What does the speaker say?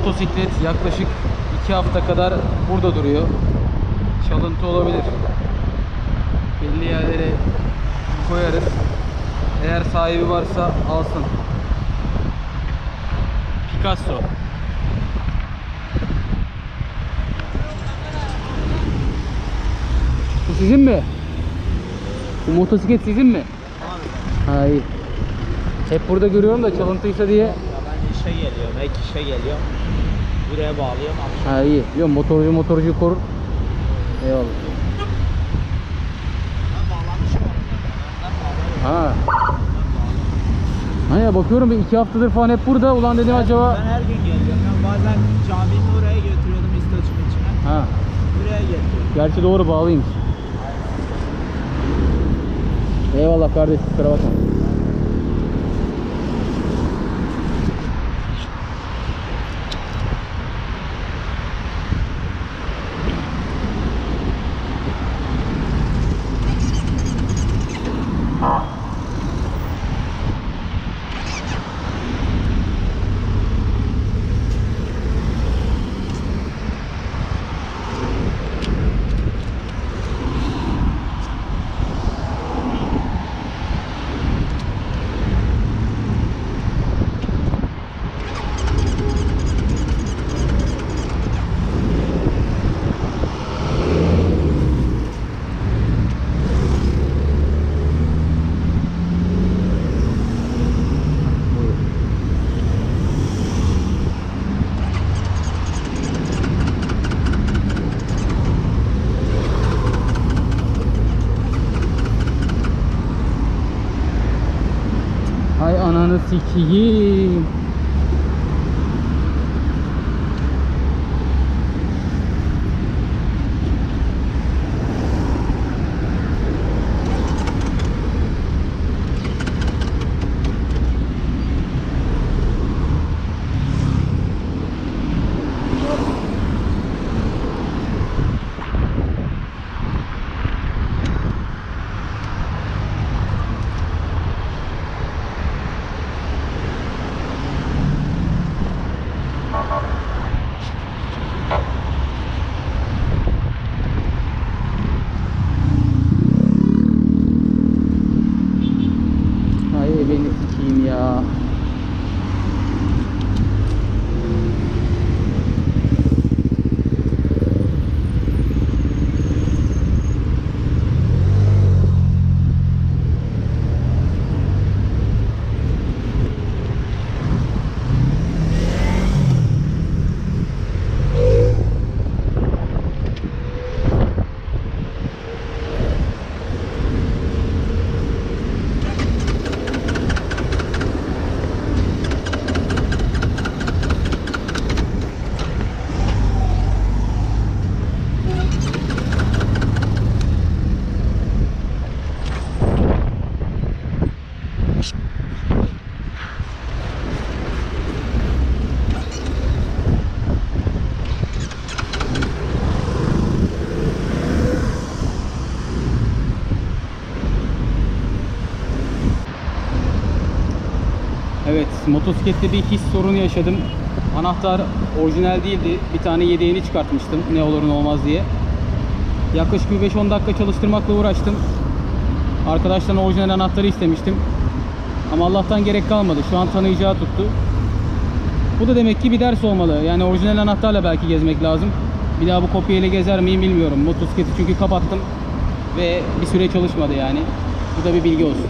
motosiklet yaklaşık 2 hafta kadar burada duruyor. Çalıntı olabilir. Belli yerlere koyarız. Eğer sahibi varsa alsın. Picasso. Bu sizin mi? Bu motosiklet sizin mi? Hayır. Hep burada görüyorum da çalıntıysa diye. Ben işe geliyorum, ek işe geliyorum. Buraya bağlıyorum akşam. Ha iyi. Yok motorcu motorcu korur. Eyvallah. Ben bağlamışım. Ben bağlıyorum. Ha. Ha ya bakıyorum bir iki haftadır falan hep burada. Ulan dedim acaba. Ben her gün geliyorum. Ya bazen caminin oraya götürüyordum istaçın içine. Ha. Buraya getiriyorum. Gerçi doğru bağlıymış. Eyvallah kardeş kusura bakma. Hay ananı sikiyim. Hay beni sikiyim ya. Evet, motosiklette bir his sorunu yaşadım. Anahtar orijinal değildi. Bir tane yedeğini çıkartmıştım ne olur ne olmaz diye. Yaklaşık bir 5-10 dakika çalıştırmakla uğraştım. Arkadaştan orijinal anahtarı istemiştim. Ama Allah'tan gerek kalmadı. Şu an tanıyacağı tuttu. Bu da demek ki bir ders olmalı. Yani orijinal anahtarla belki gezmek lazım. Bir daha bu kopyayla gezer miyim bilmiyorum. Motosikleti çünkü kapattım ve bir süre çalışmadı yani. Bu da bir bilgi olsun.